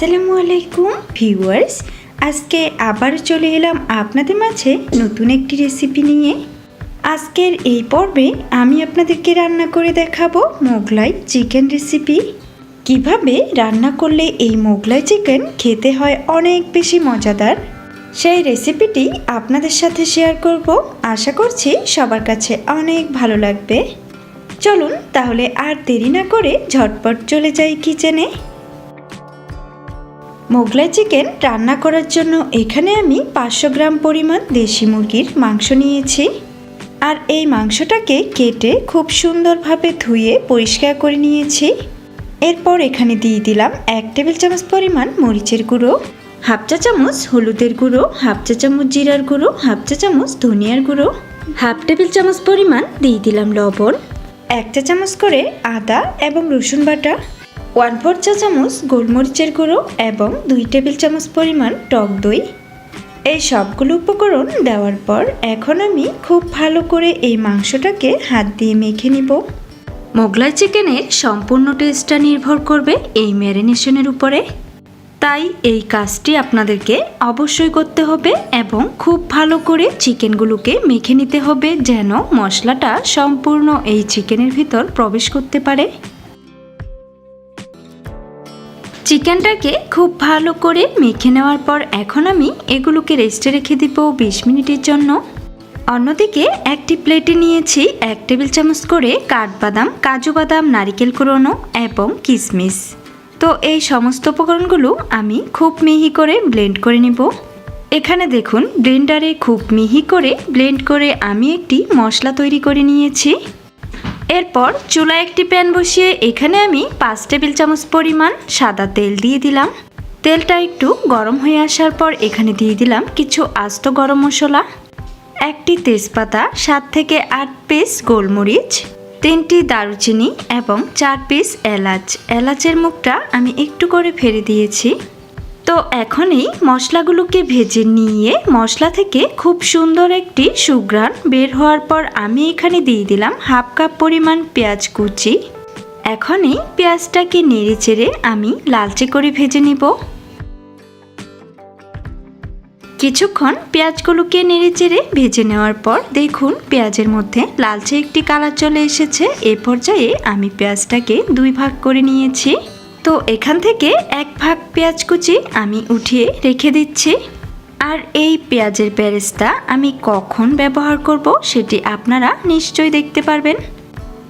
আসসালামু আলাইকুম, ভিউয়ার্স। আজকে আবার চলে এলাম আপনাদের মাঝে নতুন একটি রেসিপি নিয়ে। আজকের এই পর্বে আমি আপনাদেরকে রান্না করে দেখাবো মোগলাই চিকেন রেসিপি। কীভাবে রান্না করলে এই মোগলাই চিকেন খেতে হয় অনেক বেশি মজাদার, সেই রেসিপিটি আপনাদের সাথে শেয়ার করব। আশা করছি সবার কাছে অনেক ভালো লাগবে। চলুন তাহলে আর দেরি না করে ঝটপট চলে যাই কিচেনে। মোগলাই চিকেন রান্না করার জন্য এখানে আমি পাঁচশো গ্রাম পরিমাণ দেশি মুরগির মাংস নিয়েছি। আর এই মাংসটাকে কেটে খুব সুন্দরভাবে ধুয়ে পরিষ্কার করে নিয়েছি। এরপর এখানে দিয়ে দিলাম এক টেবিল চামচ পরিমাণ মরিচের গুঁড়ো, হাফ চা চামচ হলুদের গুঁড়ো, হাফ চা চামচ জিরার গুঁড়ো, হাফ চা চামচ ধনিয়ার গুঁড়ো, হাফ টেবিল চামচ পরিমাণ দিয়ে দিলাম লবণ, এক চা চামচ করে আদা এবং রসুন বাটা ওয়ান ফোর চা চামচ গোলমরিচের গুঁড়ো এবং দুই টেবিল চামচ পরিমাণ টক দই। এই সবগুলো উপকরণ দেওয়ার পর এখন আমি খুব ভালো করে এই মাংসটাকে হাত দিয়ে মেখে নিব। মোগলাই চিকেনের সম্পূর্ণ টেস্টটা নির্ভর করবে এই ম্যারিনেশনের উপরে। তাই এই কাজটি আপনাদেরকে অবশ্যই করতে হবে এবং খুব ভালো করে চিকেনগুলোকে মেখে নিতে হবে যেন মশলাটা সম্পূর্ণ এই চিকেনের ভিতর প্রবেশ করতে পারে। চিকেনটাকে খুব ভালো করে মেখে নেওয়ার পর এখন আমি এগুলোকে রেস্টে রেখে দিব বিশ মিনিটের জন্য। অন্যদিকে একটি প্লেটে নিয়েছি এক টেবিল চামচ করে কাঠবাদাম, কাজু বাদাম, নারিকেল কুড়োনো এবং কিশমিশ তো এই সমস্ত উপকরণগুলো আমি খুব মিহি করে ব্লেন্ড করে নেব। এখানে দেখুন, ব্লেন্ডারে খুব মিহি করে ব্লেন্ড করে আমি একটি মশলা তৈরি করে নিয়েছি। এরপর চুলায় একটি প্যান বসিয়ে এখানে আমি পাঁচ টেবিল চামচ পরিমাণ সাদা তেল দিয়ে দিলাম। তেলটা একটু গরম হয়ে আসার পর এখানে দিয়ে দিলাম কিছু আস্ত গরম মশলা, একটি তেজপাতা, সাত থেকে আট পিস গোলমরিচ, তিনটি দারুচিনি এবং চার পিস এলাচ। এলাচের মুখটা আমি একটু করে ফেলে দিয়েছি। তো এখন এই মশলাগুলোকে ভেজে নিয়ে মশলা থেকে খুব সুন্দর একটি সুঘ্রাণ বের হওয়ার পর আমি এখানে দিয়ে দিলাম হাফ কাপ পরিমাণ পেঁয়াজ কুচি। এখন এই পেঁয়াজটাকে নেড়ে চেড়ে আমি লালচে করে ভেজে নিব। কিছুক্ষণ পেঁয়াজগুলোকে নেড়ে চেড়ে ভেজে নেওয়ার পর দেখুন পেঁয়াজের মধ্যে লালচে একটি কালার চলে এসেছে। এ পর্যায়ে আমি পেঁয়াজটাকে দুই ভাগ করে নিয়েছি। তো এখান থেকে এক ভাগ পেঁয়াজ কুচি আমি উঠিয়ে রেখে দিচ্ছি। আর এই পেঁয়াজের প্যারেসটা আমি কখন ব্যবহার করব সেটি আপনারা নিশ্চয়ই দেখতে পারবেন।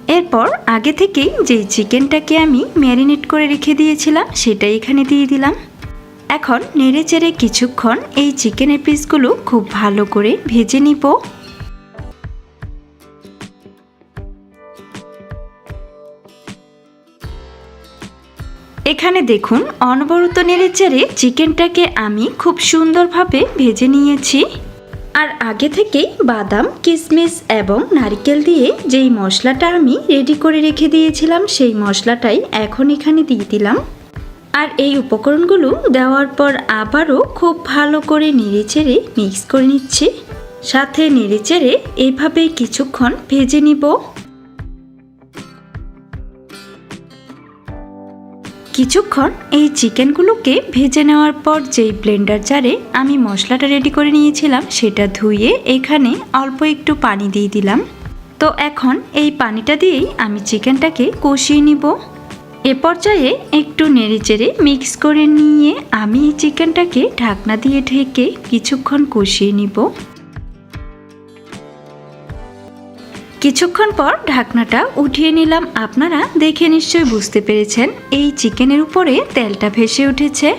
এরপর আগে থেকেই যেই চিকেনটাকে আমি ম্যারিনেট করে রেখে দিয়েছিলাম সেটাই এখানে দিয়ে দিলাম। এখন নেড়ে চেড়ে কিছুক্ষণ এই চিকেনের পিসগুলো খুব ভালো করে ভেজে নিব। এখানে দেখুন, অনবরত নেড়েচেড়ে চিকেনটাকে আমি খুব সুন্দরভাবে ভেজে নিয়েছি। আর আগে থেকেই বাদাম কিশমিশ এবং নারকেল দিয়ে যেই মশলাটা আমি রেডি করে রেখে দিয়েছিলাম, সেই মশলাটাই এখন এখানে দিয়ে দিলাম। আর এই উপকরণগুলো দেওয়ার পর আবারও খুব ভালো করে নেড়ে চেড়ে মিক্স করে নিচ্ছি। সাথে নেড়ে চেড়ে এইভাবে কিছুক্ষণ ভেজে নিব। কিছুক্ষণ এই চিকেনগুলোকে ভেজে নেওয়ার পর যেই ব্লেন্ডার জারে আমি মশলাটা রেডি করে নিয়েছিলাম, সেটা ধুয়ে এখানে অল্প একটু পানি দিয়ে দিলাম। তো এখন এই পানিটা দিয়েই আমি চিকেনটাকে কষিয়ে নিব। এ পর্যায়ে একটু নেড়েচেড়ে মিক্স করে নিয়ে আমি এই চিকেনটাকে ঢাকনা দিয়ে ঢেকে কিছুক্ষণ কষিয়ে নিব। কিছুক্ষণ পর ঢাকনাটা উঠিয়ে নিলাম। আপনারা দেখে নিশ্চয়ই বুঝতে পেরেছেন, এই চিকেনের উপরে তেলটা ভেসে উঠেছে।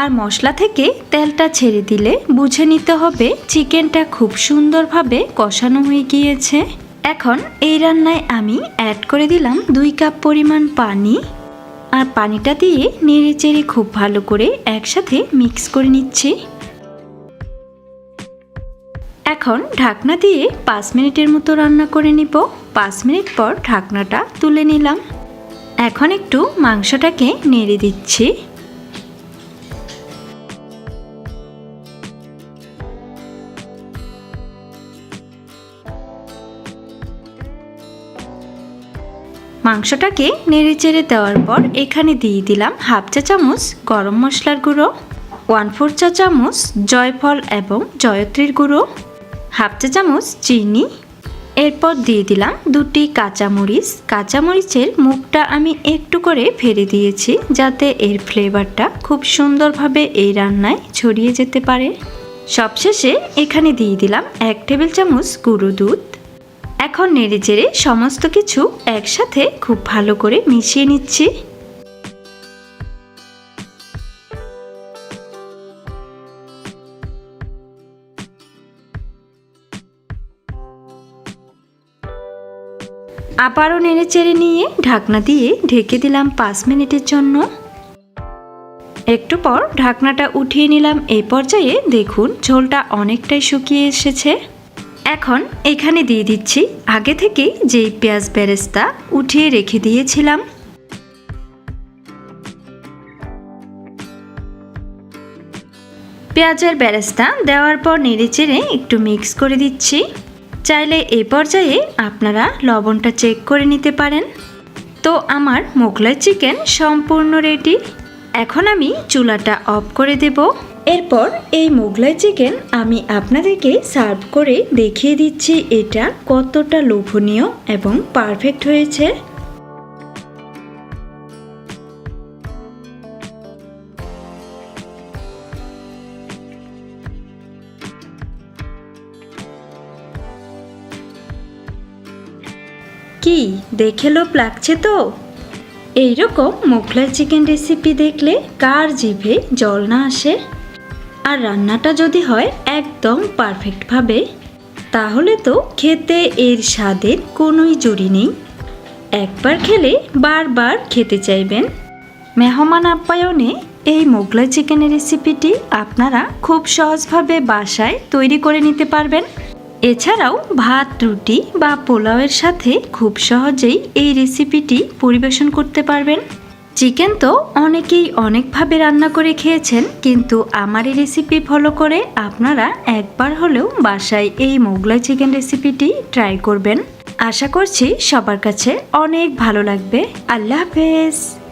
আর মশলা থেকে তেলটা ছেড়ে দিলে বুঝে নিতে হবে চিকেনটা খুব সুন্দরভাবে কষানো হয়ে গিয়েছে। এখন এই রান্নায় আমি অ্যাড করে দিলাম দুই কাপ পরিমাণ পানি। আর পানিটা দিয়ে নেড়ে চেড়ে খুব ভালো করে একসাথে মিক্স করে নিচ্ছি। এখন ঢাকনা দিয়ে পাঁচ মিনিটের মতো রান্না করে নিব। পাঁচ মিনিট পর ঢাকনাটা তুলে নিলাম। এখন একটু মাংসটাকে নেড়ে দিচ্ছি। মাংসটাকে নেড়ে চেড়ে দেওয়ার পর এখানে দিয়ে দিলাম হাফ চা চামচ গরম মশলার গুঁড়ো, ওয়ান ফোর চা চামচ জয়ফল এবং জয়ত্রীর গুঁড়ো। হাফ চা চামচ চিনি। এরপর দিয়ে দিলাম দুটি কাঁচামরিচ। কাঁচামরিচের মুখটা আমি একটু করে ফেলে দিয়েছি যাতে এর ফ্লেভারটা খুব সুন্দরভাবে এই রান্নায় ছড়িয়ে যেতে পারে। সবশেষে এখানে দিয়ে দিলাম এক টেবিল চামচ গুঁড়ো দুধ। এখন নেড়ে চেড়ে সমস্ত কিছু একসাথে খুব ভালো করে মিশিয়ে নিচ্ছি। আবারও নেড়ে চেড়ে নিয়ে ঢাকনা দিয়ে ঢেকে দিলাম পাঁচ মিনিটের জন্য। একটু পর ঢাকনাটা উঠিয়ে নিলাম। এই পর্যায়ে দেখুন, ঝোলটা অনেকটাই শুকিয়ে এসেছে। এখন এখানে দিয়ে দিচ্ছি, আগে থেকেই যেই পেঁয়াজ বেরেস্তা উঠিয়ে রেখে দিয়েছিলাম। পেঁয়াজের বেরেস্তা দেওয়ার পর নেড়েচেড়ে একটু মিক্স করে দিচ্ছি। চাইলে এ পর্যায়ে আপনারা লবণটা চেক করে নিতে পারেন। তো আমার মোগলাই চিকেন সম্পূর্ণ রেডি এখন আমি চুলাটা অফ করে দেব। এরপর এই মোগলাই চিকেন আমি আপনাদেরকে সার্ভ করে দেখিয়ে দিচ্ছি এটা কতটা লোভনীয় এবং পারফেক্ট হয়েছে। কি? দেখে লোভ লাগছে তো? এইরকম মোগলাই চিকেন রেসিপি দেখলে কার জিভে জল না আসে? আর রান্নাটা যদি হয় একদম পারফেক্টভাবে তাহলে তো খেতে এর স্বাদের কোনোই জুড়ি নেই। একবার খেলে বারবার খেতে চাইবেন। মেহমান আপ্যায়নে এই মোগলাই চিকেনের রেসিপিটি আপনারা খুব সহজভাবে বাসায় তৈরি করে নিতে পারবেন। এছাড়াও ভাত, রুটি বা পোলাওয়ের সাথে খুব সহজেই এই রেসিপিটি পরিবেশন করতে পারবেন। চিকেন তো অনেকেই অনেকভাবে রান্না করে খেয়েছেন, কিন্তু আমার এই রেসিপি ফলো করে আপনারা একবার হলেও বাসায় এই মোগলাই চিকেন রেসিপিটি ট্রাই করবেন। আশা করছি সবার কাছে অনেক ভালো লাগবে। আল্লাহ হাফেজ।